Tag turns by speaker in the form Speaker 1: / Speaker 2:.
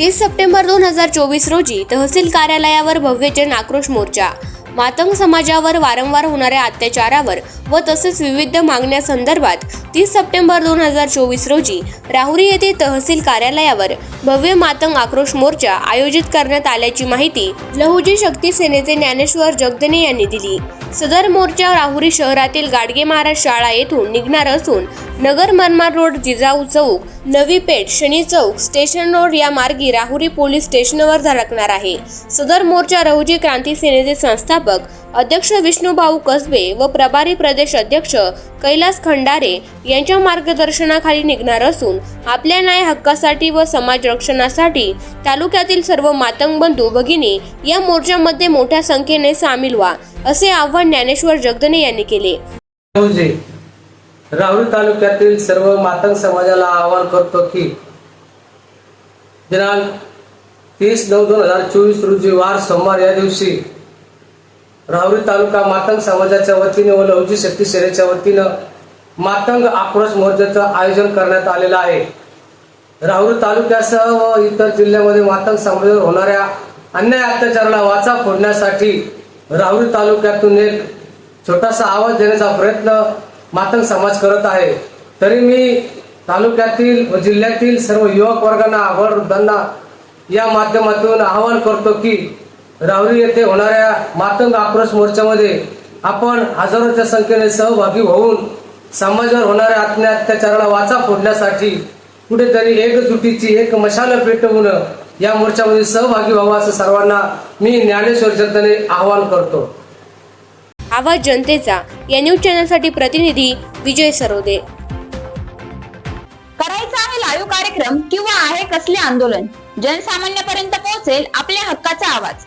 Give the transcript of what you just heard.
Speaker 1: तीस सप्टेंबर दोन हजार चोवीस रोजी तहसील कार्यालयावर भव्य जन आक्रोश मोर्चा. मातंग समाजावर वारंवार होणाऱ्या अत्याचारावर व तसेच विविध मागण्यासंदर्भात तीस सप्टेंबर दोन हजार चोवीस रोजी राहुरी येथे तहसील कार्यालयावर भव्य मातंग आक्रोश मोर्चा आयोजित करण्यात आल्याची माहिती लहुजी शक्ती सेनेचे ज्ञानेश्वर जगदने यांनी दिली. सदर मोर्चा राहुरी शहरातील गाडगे महाराज शाळा येथून निघणार असून Nagar Manmad road Jijau Chowk Navi Peth Shani Chowk station road या मार्गी राहुरी पोलीस स्टेशनवर धडकणार आहे. सदर मोर्चा रहुजी क्रांती सेनेचे संस्थापक अध्यक्ष विष्णुभाऊ कसबे व प्रभारी प्रदेश अध्यक्ष कैलास खंडारे यांच्या मार्गदर्शनाखाली निघणार असून आपल्या न्याय हक्कासाठी व समाज रक्षणासाठी तालुक्यातील सर्व मातंग बंधू भगिनी या मोर्चामध्ये मोठ्या संख्येने सामील व्हा असे आव्हान ज्ञानेश्वर जगदने यांनी केले.
Speaker 2: राहुरी तालुक्यातील सर्व मातंग समाजाला आवाहन करतो की दिनांक तीस नऊ दोन हजार चोवीस रोजी वार सोमवार या दिवशी राहुरी तालुका मातंग समाजाच्या वतीने व लवजी शक्ती सेनेच्या वतीनं मातंग आक्रोश मोर्चाचं आयोजन करण्यात आलेलं आहे. राहुरी तालुक्यासह व इतर जिल्ह्यामध्ये मातंग समाजावर होणाऱ्या अन्याय अत्याचाराला वाचा फोडण्यासाठी राहुरी तालुक्यातून एक छोटासा आवाज देण्याचा प्रयत्न मातंग समाज करत आहे. तरी मी तालुक्यातील व जिल्ह्यातील सर्व युवक वर्गांना वृद्धांना या माध्यमातून आवाहन करतो की राहुरी येथे होणाऱ्या मातंग आक्रोश मोर्चामध्ये आपण हजारोच्या संख्येने सहभागी होऊन समाजावर होणाऱ्या अन्याय अत्याचाराला वाचा फोडण्यासाठी कुठेतरी एकजुटीची एक मशाल पेटवून या मोर्चामध्ये सहभागी व्हावं असं सर्वांना मी ज्ञानेश्वर जगदने आवाहन करतो.
Speaker 1: आवाज जनतेचा या न्यूज चॅनलसाठी प्रतिनिधी विजय सरोदे.
Speaker 3: करायचा आहे लाईव्ह कार्यक्रम किंवा आहे कसले आंदोलन? जनसामान्यापर्यंत पोहोचेल आपल्या हक्काचा आवाज.